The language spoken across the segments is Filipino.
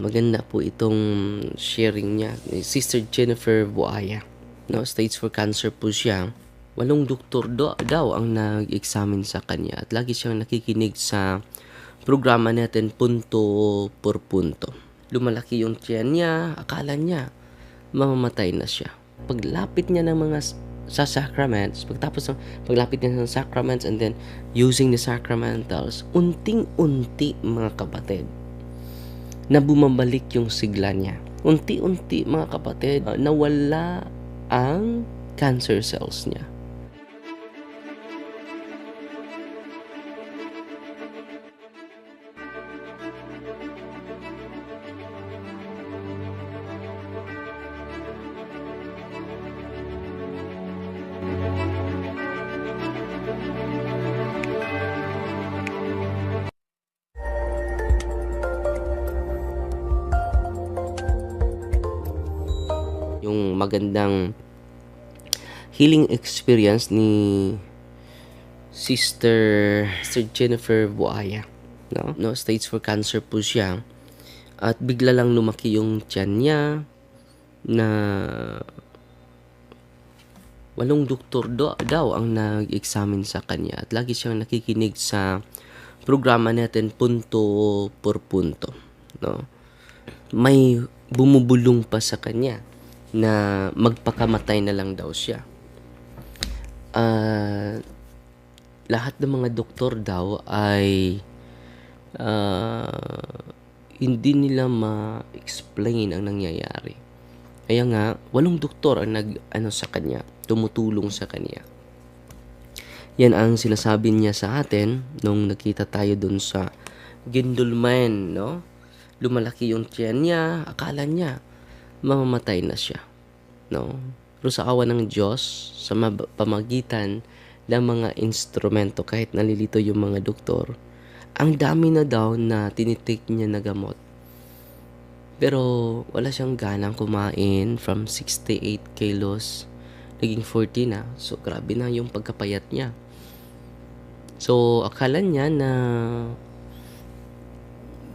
maganda po itong sharing niya. ni Sister Jennifer Buaya. No, stage for cancer po siya. Walong doktor do, daw ang nag-examine sa kanya at lagi siyang nakikinig sa programa natin punto por punto. Lumalaki yung tiyan niya, akala niya mamamatay na siya. Paglapit niya ng mga sa sacraments, pagtapos ng paglapit niya sa sacraments and then using the sacramentals, unting-unti mga kapatid, na bumabalik yung sigla niya. Unti-unti mga kapatid, uh, nawala ang cancer cells niya. Yung magandang healing experience ni Sister, Sister Jennifer Buaya. No? no, stage for cancer po siya. At bigla lang lumaki yung tiyan niya na walong doktor do, daw ang nag-examine sa kanya at lagi siyang nakikinig sa programa natin punto por punto no may bumubulong pa sa kanya na magpakamatay na lang daw siya Ah, lahat ng mga doktor daw ay ah, hindi nila ma-explain ang nangyayari. Kaya nga, walong doktor ang nag ano sa kanya, tumutulong sa kanya. Yan ang sinasabi niya sa atin nung nakita tayo dun sa Gindulman, no? Lumalaki yung tiyan niya, akala niya mamamatay na siya, no? Pero ng Diyos, sa pamagitan ng mga instrumento, kahit nalilito yung mga doktor, ang dami na daw na tinitake niya na gamot. Pero wala siyang ganang kumain from 68 kilos, naging 40 na. So grabe na yung pagkapayat niya. So akala niya na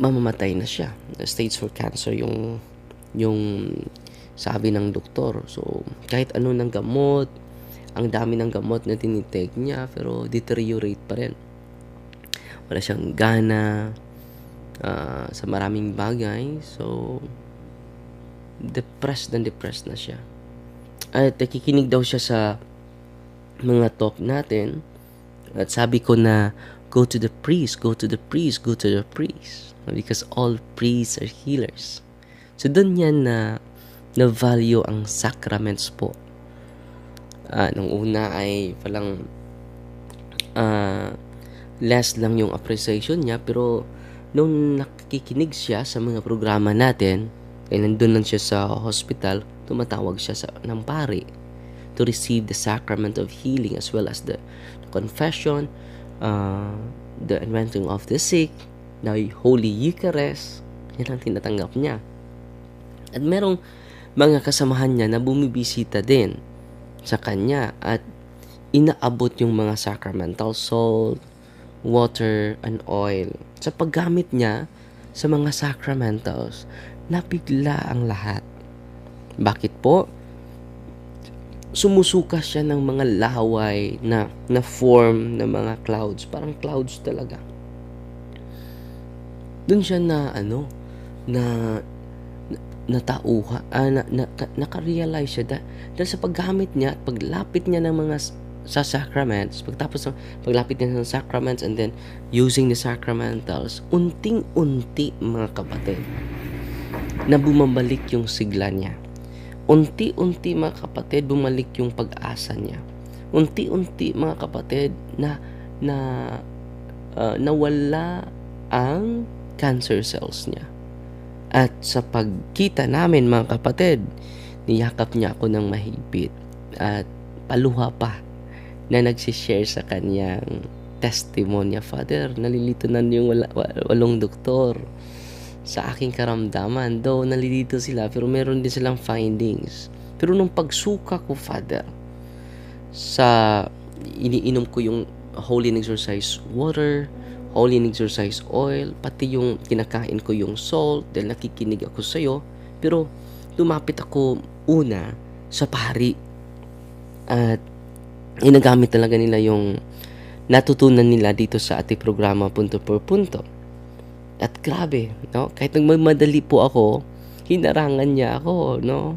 mamamatay na siya. Stage 4 cancer yung yung sabi ng doktor. So kahit ano ng gamot, ang dami ng gamot na tinitake niya pero deteriorate pa rin. Wala siyang gana ah, sa maraming bagay. So depressed na depressed na siya. At nakikinig daw siya sa mga talk natin. At sabi ko na, go to the priest, go to the priest, go to the priest. Because all priests are healers. So doon niya na na-value ang sacraments po. Ah, nung una ay palang ah, less lang yung appreciation niya. Pero nung nakikinig siya sa mga programa natin ay nandun lang siya sa hospital tumatawag siya sa, ng pari to receive the sacrament of healing as well as the, the confession uh, the anointing of the sick the Holy Eucharist. Yan ang tinatanggap niya at merong mga kasamahan niya na bumibisita din sa kanya at inaabot yung mga sacramental salt, water, and oil. Sa paggamit niya sa mga sacramentals, napigla ang lahat. Bakit po? Sumusuka siya ng mga laway na, na form ng mga clouds. Parang clouds talaga. Doon siya na ano, na natauha, ah, na, na, nakarealize siya da- dahil sa paggamit niya at paglapit niya ng mga sa sacraments, pagtapos ng paglapit niya ng sacraments and then using the sacramentals, unting-unti mga kapatid, na bumabalik yung sigla niya. Unti-unti mga kapatid, bumalik yung pag-asa niya. Unti-unti mga kapatid, na, na ah, nawala ang cancer cells niya. At sa pagkita namin mga kapatid, niyakap niya ako ng mahigpit at paluha pa na nagsishare sa kanyang testimonya. Father, nalilito na yung wala, wa- walong doktor sa aking karamdaman. Though nalilito sila pero meron din silang findings. Pero nung pagsuka ko, Father, sa iniinom ko yung holy exercise water, holy and exercise oil, pati yung kinakain ko yung salt dahil nakikinig ako sa'yo. Pero lumapit ako una sa pari at inagamit talaga nila yung natutunan nila dito sa ating programa punto per punto. At grabe, no? Kahit nagmamadali po ako, hinarangan niya ako, no?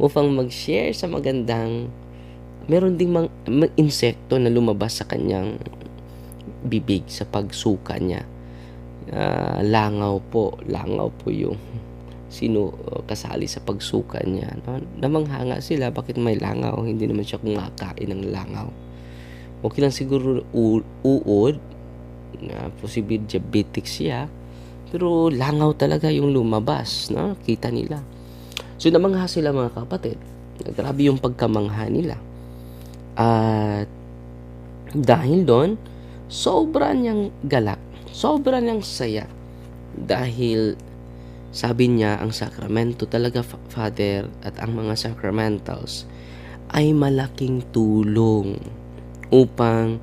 Upang mag-share sa magandang meron ding mga insekto na lumabas sa kanyang bibig sa pagsuka niya. Uh, langaw po, langaw po yung sino uh, kasali sa pagsuka niya. No? Namanghanga sila, bakit may langaw? Hindi naman siya kumakain ng langaw. Okay lang siguro uod, na posible diabetic siya, pero langaw talaga yung lumabas, no? Kita nila. So namangha sila mga kapatid. Grabe yung pagkamangha nila. At dahil doon, sobra niyang galak, sobra niyang saya. Dahil sabi niya ang sakramento talaga, Father, at ang mga sacramentals ay malaking tulong upang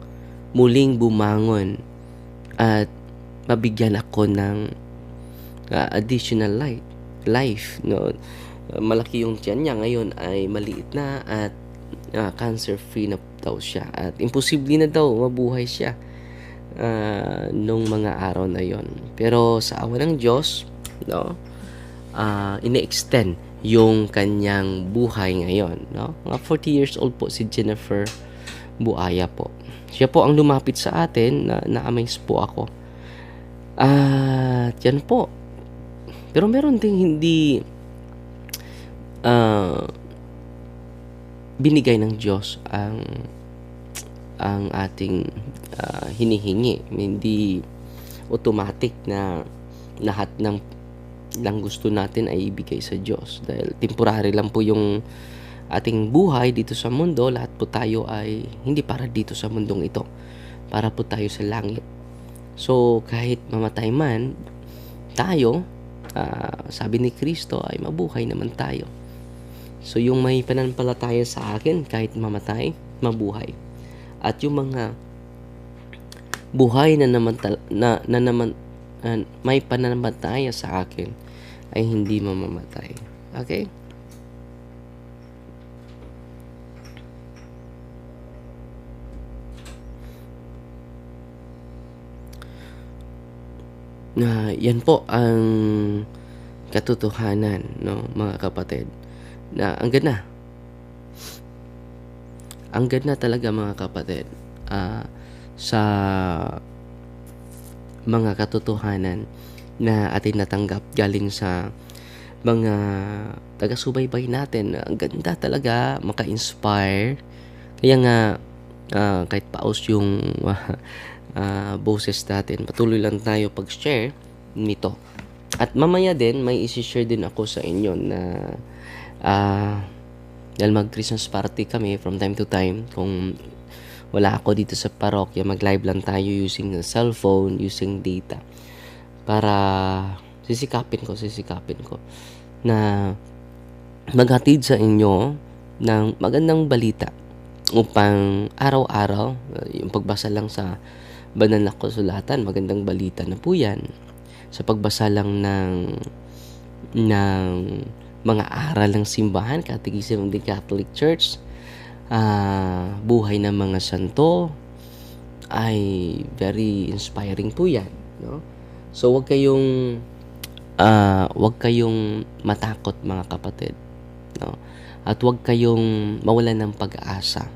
muling bumangon at mabigyan ako ng uh, additional light, life. No? malaki yung tiyan niya ngayon ay maliit na at uh, cancer-free na daw siya. At imposible na daw mabuhay siya uh, nung mga araw na yon. Pero sa awa ng Diyos, no, uh, ine-extend yung kanyang buhay ngayon. No? Mga 40 years old po si Jennifer Buaya po. Siya po ang lumapit sa atin na na-amaze po ako. At uh, yan po. Pero meron ding hindi uh, binigay ng Diyos ang ang ating uh, hinihingi. Hindi automatic na lahat ng lang gusto natin ay ibigay sa Diyos. Dahil temporary lang po yung ating buhay dito sa mundo, lahat po tayo ay hindi para dito sa mundong ito. Para po tayo sa langit. So, kahit mamatay man, tayo, uh, sabi ni Kristo, ay mabuhay naman tayo. So yung may pananampalataya sa akin kahit mamatay, mabuhay. At yung mga buhay na naman na, na naman uh, may pananampalataya sa akin ay hindi mamamatay. Okay? na yan po ang katotohanan no mga kapatid na ang ganda. Ang ganda talaga mga kapatid uh, sa mga katotohanan na atin natanggap galing sa mga taga-subaybay natin. Ang ganda talaga, maka-inspire. Kaya nga, uh, kahit paus yung uh, boses natin, patuloy lang tayo pag-share nito. At mamaya din, may isi-share din ako sa inyo na uh, dahil mag-Christmas party kami from time to time, kung wala ako dito sa parokya, mag-live lang tayo using cellphone, using data. Para sisikapin ko, sisikapin ko na maghatid sa inyo ng magandang balita upang araw-araw, yung pagbasa lang sa banal na kasulatan, magandang balita na po yan. Sa pagbasa lang ng ng mga aral ng simbahan, Catechism of the Catholic Church, uh, buhay ng mga santo, ay very inspiring po yan. No? So, wag kayong uh, wag kayong matakot mga kapatid. No? At wag kayong mawalan ng pag-asa.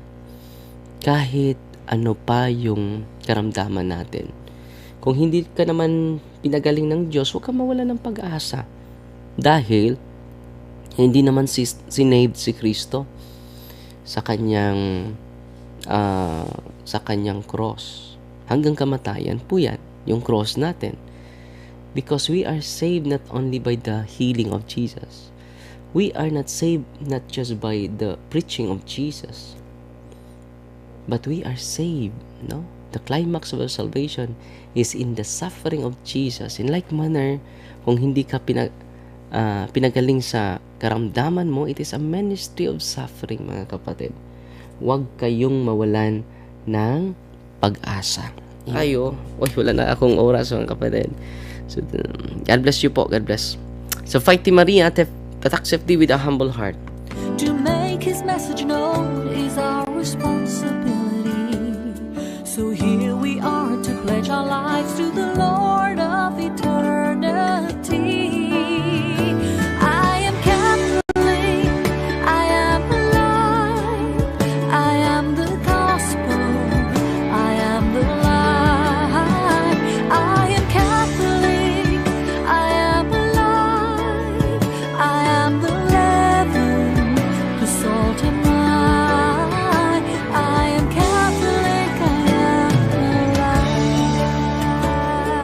Kahit ano pa yung karamdaman natin. Kung hindi ka naman pinagaling ng Diyos, huwag kang mawalan ng pag-asa. Dahil hindi naman si, sinaved si Kristo sa kanyang uh, sa kanyang cross. Hanggang kamatayan po yan, yung cross natin. Because we are saved not only by the healing of Jesus. We are not saved not just by the preaching of Jesus. But we are saved, no? The climax of our salvation is in the suffering of Jesus. In like manner, kung hindi ka pinag uh, pinagaling sa karamdaman mo, it is a ministry of suffering, mga kapatid. Huwag kayong mawalan ng pag-asa. Ayo. Uy, wala na akong oras mga kapatid. So, God bless you po. God bless. So, fight Maria at Pataksefdi with a humble heart. To make his message known is our responsibility. So here we are to pledge our lives to the Lord.